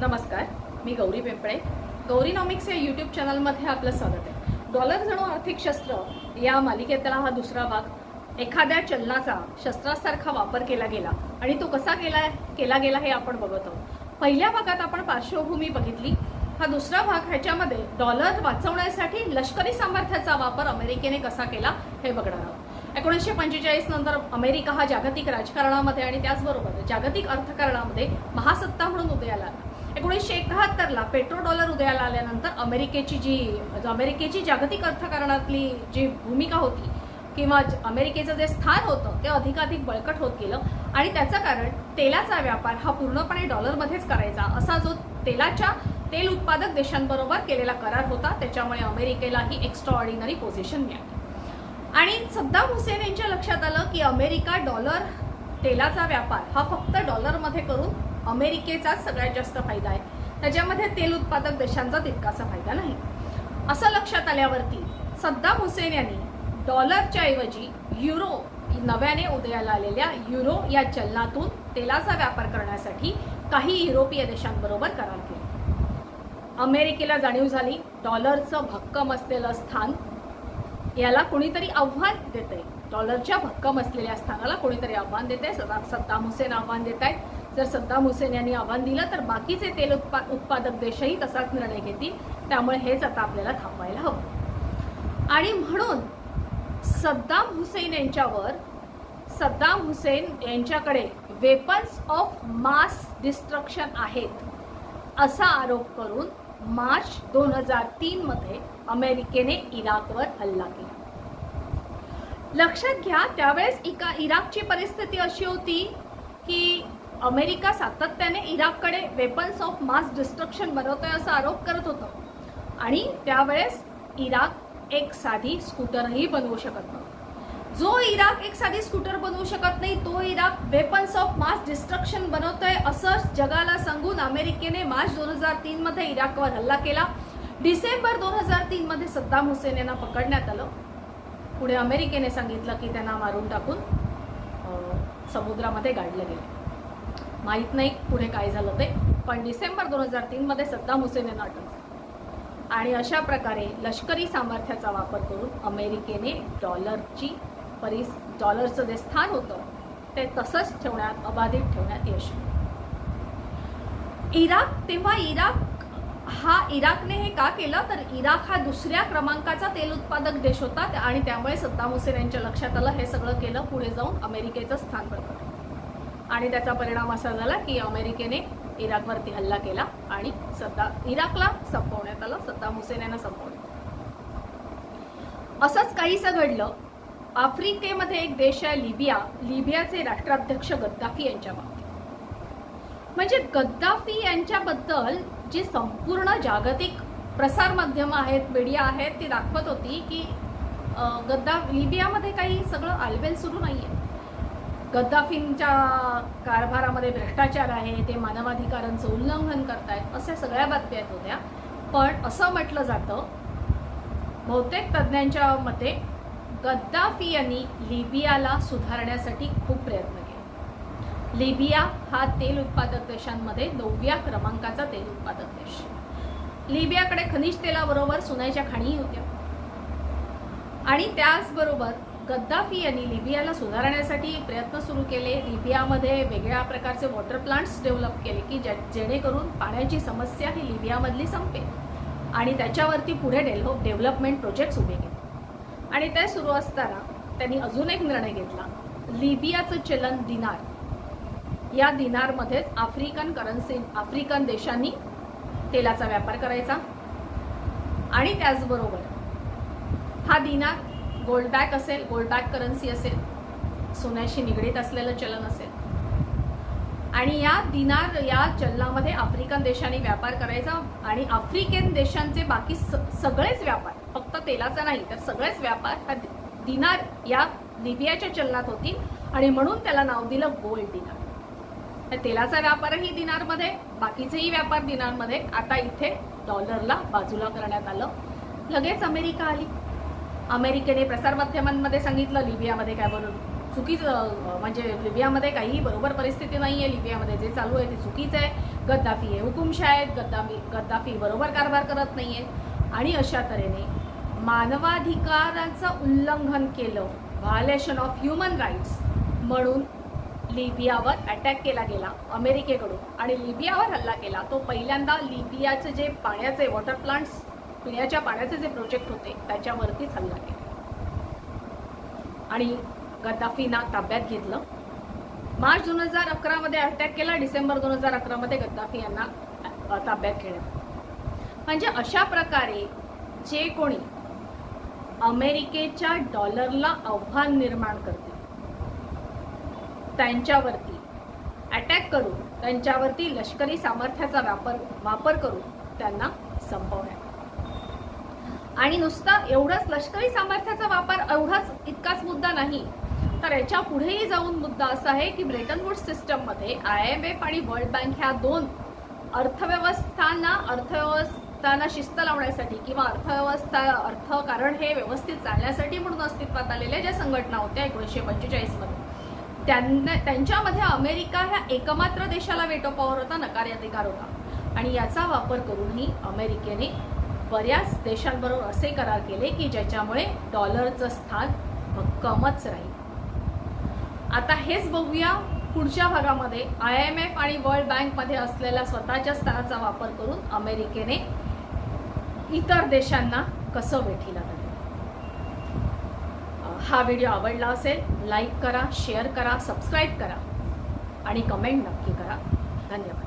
नमस्कार मी गौरी पिंपळे. गौरीनॉमिक्स या यूट्यूब चॅनलमध्ये आपलं स्वागत आहे. डॉलर जणू आर्थिक शस्त्र या मालिकेतला हा दुसरा भाग. एखाद्या चलनाचा शस्त्रासारखा वापर केला गेला आणि तो कसा केला केला गेला हे आपण बघत आहोत. पहिल्या भागात आपण पार्श्वभूमी बघितली. हा दुसरा भाग ह्याच्यामध्ये डॉलर वाचवण्यासाठी लष्करी सामर्थ्याचा वापर अमेरिकेने कसा केला हे बघणार आहोत. एकोणीसशे पंचेचाळीस नंतर अमेरिका हा जागतिक राजकारणामध्ये आणि त्याचबरोबर जागतिक अर्थकारणामध्ये महासत्ता म्हणून उदयाला आला. एकोणीसशे एकाहत्तरला पेट्रो डॉलर उदयाला आल्यानंतर अमेरिकेची जी अमेरिकेची जागतिक अर्थकारणातली जी भूमिका होती किंवा अमेरिकेचं जे स्थान होतं ते अधिकाधिक बळकट होत गेलं. आणि त्याचं कारण तेलाचा व्यापार हा पूर्णपणे डॉलरमध्येच करायचा असा जो तेलाच्या तेल उत्पादक देशांबरोबर केलेला करार होता त्याच्यामुळे अमेरिकेला ही एक्स्ट्रा ऑर्डिनरी पोझिशन मिळाली. आणि सद्दाम हुसेन यांच्या लक्षात आलं की अमेरिका डॉलर तेलाचा व्यापार हा फक्त डॉलरमध्ये करून अमेरिकेचाच सगळ्यात जास्त फायदा आहे. त्याच्यामध्ये तेल उत्पादक देशांचा तितकासा फायदा नाही. असं लक्षात आल्यावरती सद्दाम हुसेन यांनी डॉलरच्या ऐवजी युरो नव्याने उदयाला आलेल्या युरो या चलनातून तेलाचा व्यापार करण्यासाठी काही युरोपीय देशांबरोबर करार केले. अमेरिकेला जाणीव झाली डॉलरचं भक्कम असलेलं स्थान याला कोणीतरी आव्हान देते डॉलरच्या भक्कम असलेल्या स्थानाला कोणीतरी आव्हान देते सदा सद्दाम हुसेन आव्हान देत आहेत जर सद्दाम हुसेन यांनी आव्हान दिलं तर बाकीचे तेल उत्पा उत्पादक देशही तसाच निर्णय घेतील. त्यामुळे हेच आता आपल्याला थांबवायला हवं. आणि म्हणून सद्दाम हुसेन यांच्यावर सद्दाम हुसेन यांच्याकडे वेपन्स ऑफ मास डिस्ट्रक्शन आहेत असा आरोप करून मार्च दोन हजार तीन मध्ये अमेरिकेने इराकवर हल्ला केला. लक्षात घ्या त्यावेळेस इका इराकची परिस्थिती अशी होती की अमेरिका सातत्याने इराककडे वेपन्स ऑफ मास डिस्ट्रक्शन बनवतोय असा आरोप करत होतं. आणि त्यावेळेस इराक एक साधी स्कूटरही बनवू शकत नव्हतं. जो इराक एक साधी स्कूटर बनवू शकत नाही तो Iraq weapons of mass destruction बनवतोय असं जगाला सांगून अमेरिकेने मार्च दोन हजार तीनमध्ये इराकवर हल्ला केला. डिसेंबर दोन हजार तीनमध्ये सद्दाम हुसेन यांना पकडण्यात आलं. पुढे अमेरिकेने सांगितलं की त्यांना मारून टाकून समुद्रामध्ये गाडलं गेलं. माहीत नाही पुढे काय झालं ते. पण डिसेंबर दोन हजार तीनमध्ये सद्दाम हुसेन यांना अटक झाली आणि अशा प्रकारे लष्करी सामर्थ्याचा वापर करून अमेरिकेने डॉलरची परिस डॉलरचं जे स्थान होतं ते तसंच ठेवण्यात अबाधित ठेवण्यात यश इराक तेव्हा इराक हा इराकने हे का केलं? तर इराक हा दुसऱ्या क्रमांकाचा तेल उत्पादक देश होता. आणि त्यामुळे सद्दाम हुसेन यांच्या लक्षात आलं हे सगळं केलं पुढे जाऊन अमेरिकेचं स्थान पडतं आणि त्याचा परिणाम असा झाला की अमेरिकेने इराकवरती हल्ला केला आणि सत्ता इराकला संपवण्यात आलं सद्दाम हुसेन यांना संपवण्यात असंच काहीसं घडलं. आफ्रिकेमध्ये एक देश आहे लिबिया. लिबियाचे राष्ट्राध्यक्ष गद्दाफी यांच्या बाबतीत म्हणजे गद्दाफी यांच्याबद्दल जी संपूर्ण जागतिक प्रसारमाध्यमं आहेत मीडिया आहेत ती दाखवत होती की गद्दा लिबियामध्ये काही सगळं आलबेल सुरू नाहीये. गद्दाफींच्या कारभारामध्ये भ्रष्टाचार आहे ते मानवाधिकारांचं उल्लंघन करतायत अशा सगळ्या बातम्या आहेत होत्या. पण असं म्हटलं जातं बहुतेक तज्ज्ञांच्या मते गद्दाफी यांनी लिबियाला सुधारण्यासाठी खूप प्रयत्न केले. लिबिया हा तेल उत्पादक देशांमध्ये नवव्या क्रमांकाचा तेल उत्पादक देश. लिबियाकडे खनिज तेलाबरोबर सोन्याच्या खाणीही होत्या. आणि त्याचबरोबर गद्दाफी यांनी लिबियाला सुधारण्यासाठी प्रयत्न सुरू केले. लिबियामध्ये वेगळ्या प्रकारचे वॉटर प्लांट्स डेव्हलप केले की ज्या जेणेकरून पाण्याची समस्या ही लिबियामधली संपेल. आणि त्याच्यावरती पुढे डेव्हलप डेव्हलपमेंट प्रोजेक्ट्स उभे केले. आणि ते सुरू असताना त्यांनी अजून एक निर्णय घेतला. लिबियाचं चलन दिनार. या दिनारमध्येच आफ्रिकन करन्सी आफ्रिकन देशांनी तेलाचा व्यापार करायचा. आणि त्याचबरोबर हा दिनार गोल्ड बॅक असेल गोल्ड बॅक करन्सी असेल सोन्याशी निगडीत असलेलं चलन असेल. आणि या दिनार या चलनामध्ये आफ्रिकन देशांनी व्यापार करायचा आणि आफ्रिकन देशांचे बाकी स- सगळेच व्यापार फक्त तेलाचा नाही तर सगळेच व्यापार हा दिनार या लिबियाच्या चलनात होती आणि म्हणून त्याला नाव दिलं गोल्ड दिनार. तेलाचा व्यापारही दिनारमध्ये बाकीचेही व्यापार दिनारमध्ये आता इथे डॉलरला बाजूला करण्यात आलं. लगेच अमेरिका आली. अमेरिकेने प्रसारमाध्यमांमध्ये सांगितलं लिबियामध्ये काय बरोबर. चुकीचं म्हणजे लिबियामध्ये काहीही बरोबर परिस्थिती नाही आहे लिबियामध्ये जे चालू आहे ते चुकीचं आहे. गद्दाफी हे हुकुमशाह आहेत गद्दाफी गद्दाफी बरोबर कारभार करत नाही आहे आणि अशा तऱ्हेने मानवाधिकाराचं उल्लंघन केलं व्हायलेशन ऑफ ह्युमन राईट्स म्हणून लिबियावर अटॅक केला गेला अमेरिकेकडून. आणि लिबियावर हल्ला केला. तो पहिल्यांदा लिबियाचे जे पाण्याचे वॉटर प्लांट्स पिण्याच्या पाण्याचे जे प्रोजेक्ट होते त्याच्यावरतीच हल्ला केला आणि गद्दाफीना ताब्यात घेतलं. मार्च दोन हजार अकरामध्ये अटॅक केला डिसेंबर दोन हजार अकरामध्ये गद्दाफी यांना ताब्यात घेण्यात म्हणजे अशा प्रकारे जे कोणी अमेरिकेच्या डॉलरला आव्हान निर्माण करते त्यांच्यावरती अटॅक करून त्यांच्यावरती लष्करी सामर्थ्याचा वापर वापर करून त्यांना संपवण्यात आणि नुसता एवढाच लष्करी सामर्थ्याचा वापर एवढाच इतकाच मुद्दा नाही. तर याच्या पुढेही जाऊन मुद्दा असा आहे की ब्रेटन वूड सिस्टममध्ये आय एम एफ आणि वर्ल्ड बँक ह्या दोन अर्थव्यवस्थांना अर्थव्यवस्थांना शिस्त लावण्यासाठी किंवा अर्थव्यवस्था अर्थकारण हे व्यवस्थित चालण्यासाठी म्हणून अस्तित्वात आलेल्या ज्या संघटना होत्या एकोणीसशे पंचेचाळीसमध्ये त्यांना त्यांच्यामध्ये अमेरिका ह्या एकमात्र देशाला वेटो पॉवर होता नकार अधिकार होता. आणि याचा वापर करूनही अमेरिकेने बऱ्याच देशांबरोबर असे करार केले की ज्याच्यामुळे डॉलरचं स्थान भक्कमच राहील. आता हेच बघूया पुढच्या भागामध्ये आय एम एफ आणि वर्ल्ड बँकमध्ये असलेल्या स्वतःच्या स्थानाचा वापर करून अमेरिकेने इतर देशांना कसं वेठीला धरलं. हा व्हिडिओ आवडला असेल लाईक करा शेअर करा सबस्क्राईब करा आणि कमेंट नक्की करा. धन्यवाद.